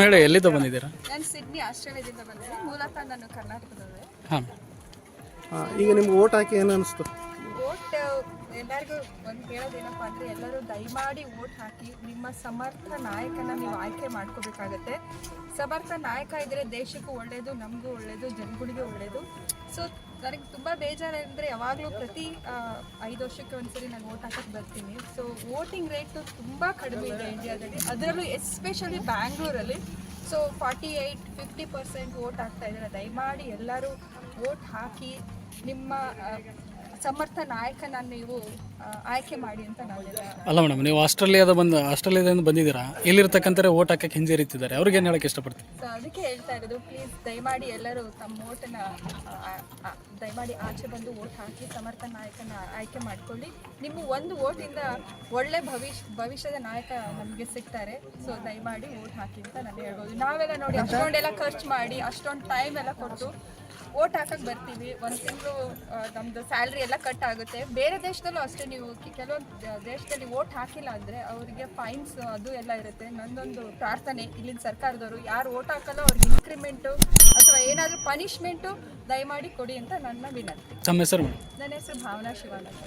ಹೇಳಿ ಎಲ್ಲಿಂದ ಬಂದಿದ್ದೀರಾ? ನಾನು ಸಿಡ್ನಿ ಆಸ್ಟ್ರೇಲಿಯಾದಿಂದ ಬಂದಿದ್ದೀನಿ. ಮೂಲತಃ ನಾನು ಕರ್ನಾಟಕದವೇ. ಹಾಂ. ಈಗ ನಿಮ್ಗೆ ಓಟ್ ಹಾಕಿ ಏನು ಅನಿಸ್ತು? ಎಲ್ಲರಿಗೂ ಒಂದು ಹೇಳೋದೇನಪ್ಪ ಅಂದರೆ ಎಲ್ಲರೂ ದಯಮಾಡಿ ಓಟ್ ಹಾಕಿ ನಿಮ್ಮ ಸಮರ್ಥ ನಾಯಕನ ನೀವು ಆಯ್ಕೆ ಮಾಡ್ಕೋಬೇಕಾಗತ್ತೆ. ಸಮರ್ಥ ನಾಯಕ ಇದ್ದರೆ ದೇಶಕ್ಕೂ ಒಳ್ಳೆಯದು ನಮಗೂ ಒಳ್ಳೆಯದು ಜನಗಳಿಗೆ ಒಳ್ಳೆಯದು ಸೊ ನನಗೆ ತುಂಬ ಬೇಜಾರಂದರೆ ಯಾವಾಗಲೂ ಪ್ರತಿ ಐದು ವರ್ಷಕ್ಕೆ ಒಂದ್ಸರಿ ನಾನು ಓಟ್ ಹಾಕಕ್ಕೆ ಬರ್ತೀನಿ. ಸೊ ವೋಟಿಂಗ್ ರೇಟು ತುಂಬ ಕಡಿಮೆ ಇದೆ ಇಂಡಿಯಾದಲ್ಲಿ ಅದರಲ್ಲೂ ಎಸ್ಪೆಷಲಿ ಬ್ಯಾಂಗ್ಳೂರಲ್ಲಿ so forty eight fifty percent vote ಆಗ್ತಾ ಇದ್ದಾರೆ. ದಯಮಾಡಿ ಎಲ್ಲರೂ ವೋಟ್ ಹಾಕಿ ನಿಮ್ಮ ಸಮರ್ಥ ನಾಯಕನ ನೀವು ಆಯ್ಕೆ ಮಾಡಿ ಅಂತ ನಾನು ಅಲ್ಲ ಮೇಡಮ್ ನೀವು ಆಸ್ಟ್ರೇಲಿಯಾದ ಬಂದ ಆಸ್ಟ್ರೇಲಿಯಾದಿಂದ ಬಂದಿದ್ದೀರಾ? ಇಲ್ಲಿರ್ತಕ್ಕಂಥ ವೋಟ್ ಹಾಕಕ್ಕೆ ಹಿಂಜರಿತಿದ್ದಾರೆ ಅವ್ರಿಗೆ ಏನು ಹೇಳಕ್ಕೆ ಇಷ್ಟಪಡ್ತೀನಿ ಸೊ ಅದಕ್ಕೆ ಹೇಳ್ತಾ ಇರೋದು ಪ್ಲೀಸ್ ದಯಮಾಡಿ ಎಲ್ಲರೂ ತಮ್ಮ ಓಟನ್ನ ಆ, ಆಚೆ ಬಂದು ವೋಟ್ ಹಾಕಿ ಸಮರ್ಥ ನಾಯಕನ ಆಯ್ಕೆ ಮಾಡ್ಕೊಳ್ಳಿ. ನಿಮ್ಮ ಒಂದು ವೋಟಿಂದ ಒಳ್ಳೆ ಭವಿಷ್ಯ ಭವಿಷ್ಯದ ನಾಯಕ ನಮಗೆ ಸಿಗ್ತಾರೆ. ಸೊ ದಯಮಾಡಿ ವೋಟ್ ಹಾಕಿ ಅಂತ ನಾನು ಹೇಳ್ಬೋದು. ನಾವೆಲ್ಲ ನೋಡಿ ಅಷ್ಟೊಂದೆಲ್ಲ ಖರ್ಚು ಮಾಡಿ ಅಷ್ಟೊಂದು ಟೈಮ್ ಎಲ್ಲ ಕೊಟ್ಟು ವೋಟ್ ಹಾಕಕ್ಕೆ ಬರ್ತೀವಿ. ಒಂದು ತಿಂಗಳು ನಮ್ಮದು ಸ್ಯಾಲ್ರಿ ಎಲ್ಲ ಕಟ್ ಆಗುತ್ತೆ. ಬೇರೆ ದೇಶದಲ್ಲೂ ಅಷ್ಟೇ ನೀವು ಕೆಲವೊಂದು ದೇಶದಲ್ಲಿ ವೋಟ್ ಹಾಕಿಲ್ಲ ಅಂದರೆ ಅವರಿಗೆ ಫೈನ್ಸ್ ಅದು ಎಲ್ಲ ಇರುತ್ತೆ. ನಂದೊಂದು ಪ್ರಾರ್ಥನೆ ಇಲ್ಲಿನ ಸರ್ಕಾರದವರು. ಯಾರು ವೋಟ್ ಹಾಕಲ್ಲ ಅವ್ರಿಗೆ ಇನ್ಕ್ರಿಮೆಂಟು ಏನಾದರೂ ಪನಿಷ್ಮೆಂಟು ದಯಮಾಡಿ ಕೊಡಿ ಅಂತ ನನ್ನ ವಿನಂತಿ. ತಮ್ಮ ಹೆಸರು ನನ್ನ ಹೆಸರು ಭಾವನಾ ಶಿವಾನಂದ